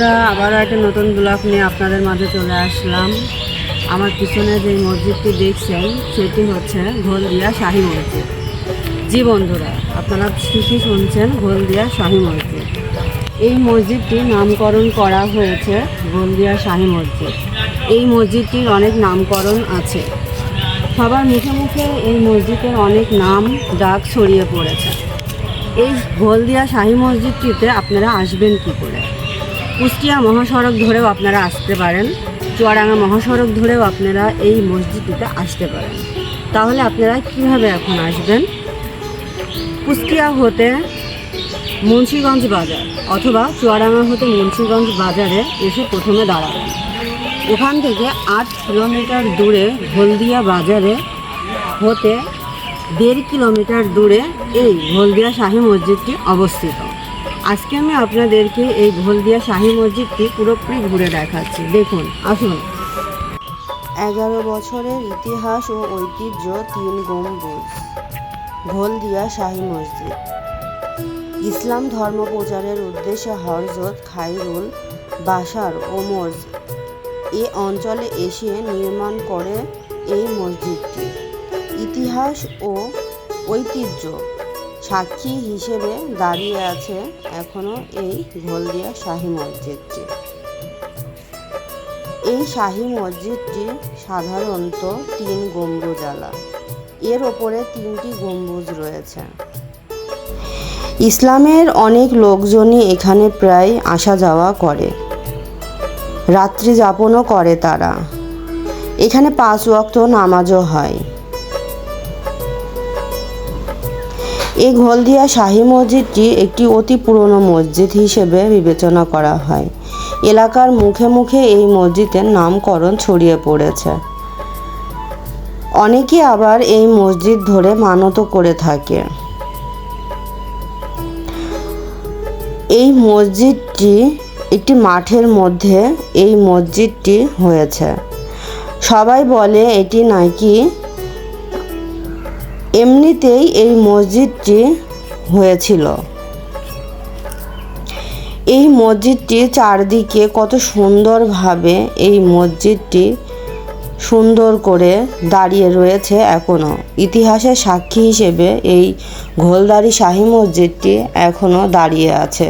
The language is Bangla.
আবারও একটা নতুন ব্লগ নিয়ে আপনাদের মাঝে চলে আসলাম। আমার পিছনে যে মসজিদটি দেখছেন, সেটি হচ্ছে ঘোলদিয়া শাহী মসজিদ। জি বন্ধুরা, আপনারা ঠিকই শুনছেন ঘোলদিয়া শাহী মসজিদ। এই মসজিদটি নামকরণ করা হয়েছে ঘোলদিয়া শাহী মসজিদ। এই মসজিদটির অনেক নামকরণ আছে। সবার মুখে মুখে এই মসজিদের অনেক নাম, ডাক ছড়িয়ে পড়েছে। এই হলদিয়া শাহী মসজিদটিতে আপনারা আসবেন কি করে? কুষ্টিয়া মহাসড়ক ধরেও আপনারা আসতে পারেন। চুয়াডাঙ্গা মহাসড়ক ধরেও আপনারা এই মসজিদটিতে আসতে পারেন। তাহলে আপনারা কীভাবে এখন আসবেন? কুষ্টিয়া হতে মুন্সিগঞ্জ বাজার অথবা চুয়াডাঙ্গা হতে মুন্সিগঞ্জ বাজারে এসে প্রথমে দাঁড়াবেন। ওখান থেকে আট কিলোমিটার দূরে হলদিয়া বাজারে হতে দেড় কিলোমিটার দূরে এই হলদিয়া শাহী মসজিদটি অবস্থিত। আজকে আমি আপনাদেরকে এই ঘোলদিয়া শাহি মসজিদটি পুরোপুরি ঘুরে দেখাচ্ছি। দেখুন, আসুন। এগারো বছরের ইতিহাস ও ঐতিহ্য, তিন গম্বুজ। ঘোলদিয়া শাহি মসজিদ। ইসলাম ধর্ম প্রচারের উদ্দেশ্যে হরজত, খাইরুল, বাশার ওমর এ অঞ্চলে এসে নির্মাণ করে এই মসজিদটি। ইতিহাস ও ঐতিহ্য সাক্ষী হিসেবে দাঁড়িয়ে আছে এখনও এই হলদিয়া শাহী মসজিদটি। এই শাহী মসজিদটি সাধারণত তিন গম্বুজালা। এর ওপরে তিনটি গম্বুজ রয়েছে। ইসলামের অনেক লোকজনই এখানে প্রায় আসা যাওয়া করে। রাত্রি যাপনও করে তারা। এখানে পাঁচ ওয়াক্ত নামাজও হয়। এই হলদিয়া শাহী মসজিদটি একটি অতি পুরনো মসজিদ হিসেবে বিবেচনা করা হয়। এলাকার মুখে মুখে এই মসজিদের নামকরণ ছড়িয়ে পড়েছে। অনেকে আবার এই মসজিদ ধরে মানত করে থাকে। এই মসজিদটি একটি মাঠের মধ্যে এই মসজিদটি হয়েছে। সবাই বলে এটি নাকি এমনিতেই এই মসজিদটি হয়েছিল। এই মসজিদটি চারদিকে কত সুন্দরভাবে এই মসজিদটি সুন্দর করে দাঁড়িয়ে রয়েছে এখনও ইতিহাসের সাক্ষী হিসেবে এই ঘোলদারি শাহী মসজিদটি এখনও দাঁড়িয়ে আছে।